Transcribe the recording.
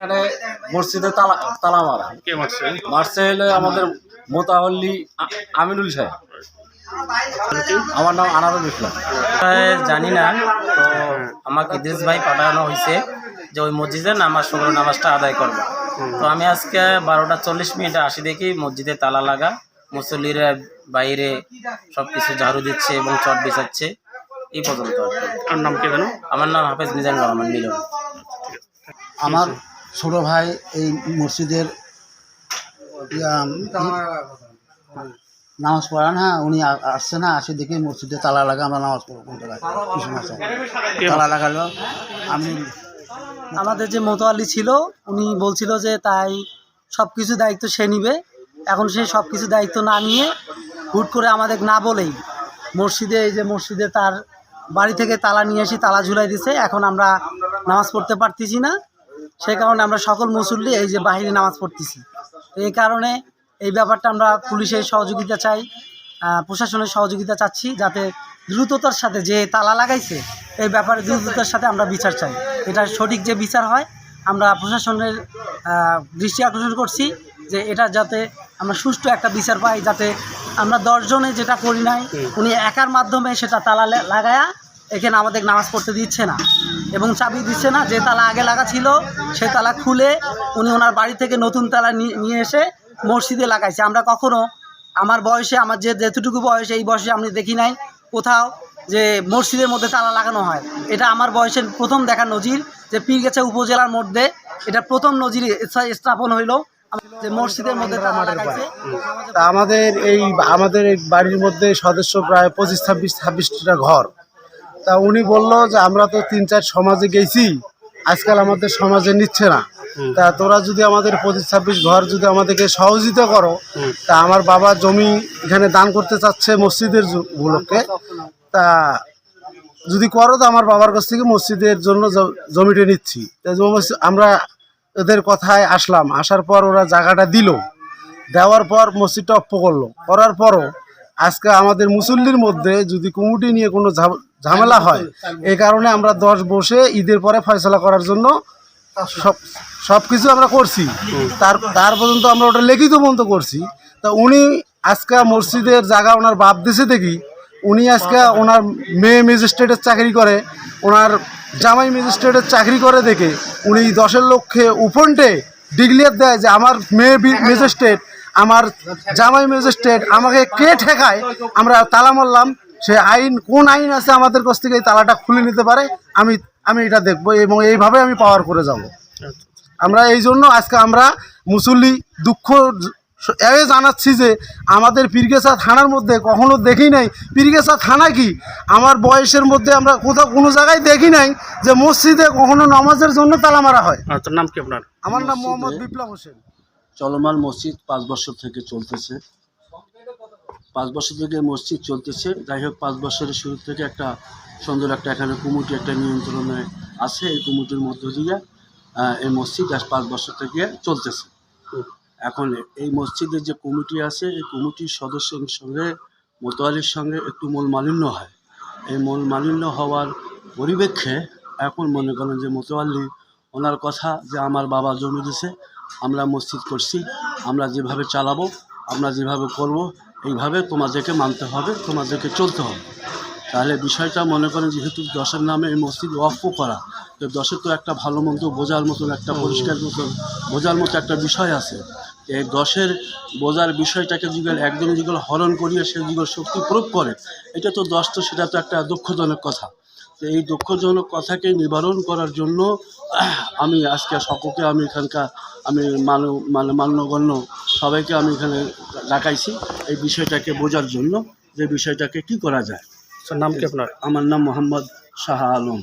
এখানে মসজিদে তালা তালা মারা। কে মারছে? মারছে হলে আমাদের মোতাহল্লি আমিনুল সাহেব। আমার নাম আনারুল ইসলাম। জানি না তো আমাকে ইদ্রিস ভাই পাঠানো হয়েছে যে ওই মসজিদে নামাজ শুক্র নামাজটা আদায় করব। তো আমি আজকে বারোটা চল্লিশ মিনিটে আসি দেখি মসজিদে তালা লাগা মুসল্লিরা বাইরে সব কিছু ঝাড়ু দিচ্ছে এবং চট বিছাচ্ছে। এই পর্যন্ত আর নাম কে জানো আমার নাম হাফেজ মিজান রহমান মিলন। আমার ছোট ভাই এই মসজিদের নামাজ পড়ান হ্যাঁ উনি আসছে না, আসে দেখে মসজিদে তালা লাগা, আমরা নামাজ পড়ব তালা লাগালো। আমি আমাদের যে মোতোয়ালি ছিল, উনি বলছিল যে তাই সব কিছু দায়িত্ব সে নিবে। এখন সে সব কিছু দায়িত্ব না নিয়ে হুট করে আমাদের না বলেই মসজিদে, এই যে মসজিদে তার বাড়ি থেকে তালা নিয়ে এসে তালা ঝুলাই দিছে। এখন আমরা নামাজ পড়তে পারতেছি না। সেই কারণে আমরা সকল মুসল্লি এই যে বাহিরে নামাজ পড়তেছি। এই কারণে এই ব্যাপারটা আমরা পুলিশের সহযোগিতা চাই প্রশাসনের সহযোগিতা চাচ্ছি যাতে দ্রুততার সাথে যে তালা লাগাইছে এই ব্যাপারে দ্রুততার সাথে আমরা বিচার চাই। এটা সঠিক যে বিচার হয় আমরা প্রশাসনের দৃষ্টি আকর্ষণ করছি যে এটা যাতে আমরা সুষ্ঠু একটা বিচার পাই যাতে আমরা দশজনে যেটা করি নাই উনি একার মাধ্যমে সেটা তালা লাগায়া এখানে আমাদের নামাজ পড়তে দিচ্ছে না। এবং চাবি দিচ্ছে না যে তালা আগে লাগা ছিল সে তালা খুলে উনি ওনার বাড়ি থেকে নতুন তালা নিয়ে- এসে মসজিদে লাগাইছে। আমরা কখনো আমার বয়সে আমার যে যেতটুকু বয়স এই বয়সে আমি দেখি নাই কোথাও যে মসজিদের মধ্যে তালা লাগানো হয়। এটা আমার বয়সের প্রথম দেখা নজির যে পীরগাছা উপজেলার মধ্যে। এটা প্রথম নজির স্থাপন হইল। যে মসজিদের মধ্যে আমাদের এই আমাদের এই বাড়ির মধ্যে সদস্য প্রায় পঁচিশ ছাব্বিশ ছাব্বিশটা ঘর। তা উনি বলল যে আমরা তো তিন চার সমাজে গেছি আজকাল আমাদের সমাজে নিচ্ছে না। তা তোরা যদি আমাদের পঁচিশ ছাব্বিশ ঘর যদি আমাদেরকে সহযোগিতা করো তা আমার বাবা জমি এখানে দান করতে চাচ্ছে মসজিদের উপলক্ষে। তা যদি করো তো আমার বাবার কাছ থেকে মসজিদের জন্য জমিটা নিচ্ছি। আমরা ওদের কথায় আসলাম। আসার পর ওরা জায়গাটা দিল। দেওয়ার পর মসজিদটা অপ্প করল। করার পরও আজকে আমাদের মুসল্লির মধ্যে যদি কুমুটি নিয়ে কোনো ঝামেলা হয়। এই কারণে আমরা দশ বসে ঈদের পরে ফয়সলা করার জন্য সব সব কিছু আমরা করছি। তার তার পর্যন্ত আমরা ওটা লিখিত পর্যন্ত করছি। তা উনি আজকে মসজিদের জায়গা ওনার বাপ দেশে দেখি। উনি আজকে ওনার মেয়ে ম্যাজিস্ট্রেটের চাকরি করে ওনার জামাই ম্যাজিস্ট্রেটের চাকরি করে দেখে উনি দশের লক্ষে উপন্টে ডিক্লিয়ার দেয় যে আমার মেয়ে ম্যাজিস্ট্রেট আমার জামাই ম্যাজিস্ট্রেট আমাকে কে ঠেকায়? আমরা তালা মারলাম সে আইন কোন আইন আছে আমাদের কাছ থেকে এই তালাটা খুলে নিতে পারে আমি আমি এটা দেখব এবং এইভাবে আমি পাওয়ার করে যাব। আমরা এই জন্য আজকে আমরা মুসল্লি দুঃখ এ জানাচ্ছি যে আমাদের পীরগেছা থানার মধ্যে কখনো দেখি নাই। পীরগেছা থানা কি? আমার বয়সের মধ্যে আমরা কোথাও কোনো জায়গায় দেখি নাই যে মসজিদে কখনো নামাজের জন্য তালা মারা হয়। নাম কি আপনার? আমার নাম মোহাম্মদ বিপ্লব হোসেন। চলমান মসজিদ পাঁচ বছর থেকে চলতেছে। পাঁচ বছর থেকে মসজিদ চলতেছে। যাই হোক, পাঁচ বছরের শুরু থেকে একটা সুন্দর একটা এখানে কমিটি একটা নিয়ন্ত্রণে আছে এই কমিটির মধ্য দিয়ে এই মসজিদ আজ পাঁচ বছর থেকে চলতেছে। এখন এই মসজিদের যে কমিটি আছে, এই কমিটির সদস্যের সঙ্গে মোতোয়ালির সঙ্গে একটু মূল মালিন্য হয়। এই মূল মালিন্য হওয়ার পরিপ্রেক্ষে এখন মনে করেন যে মোতোয়াল্লি ওনার কথা যে আমার বাবা জমি দিছে, আমরা মসজিদ করছি, আমরা যেভাবে চালাবো, আমরা যেভাবে করব এইভাবে তোমাদেরকে মানতে হবে, তোমাদেরকে চলতে হবে। তাহলে বিষয়টা মনে করেন যেহেতু দশের নামে এই মসজিদ ওয়াক্ফ করা, তো দশের তো একটা ভালো মন্দ বোঝার মতন একটা পরিষ্কার মতন বোঝার মতো একটা বিষয় আছে। এই দশের বোঝার বিষয়টাকে যেগুলো একদিনে যুগল হরণ করিয়ে সে যুগল শক্তি প্রয়োগ করে, এটা তো দশ তো সেটা তো একটা দুঃখজনক কথা। এই দুঃখজনক কথাকে নিবারণ করার জন্য আমি আজকে সকলকে আমি এখানকার আমি মানব মানে মান্যগণ্য সবাইকে আমি এখানে ডাকাইছি এই বিষয়টাকে বোঝার জন্য যে বিষয়টাকে কি করা যায়। নাম কি আপনার? আমার নাম মোহাম্মদ শাহ আলম।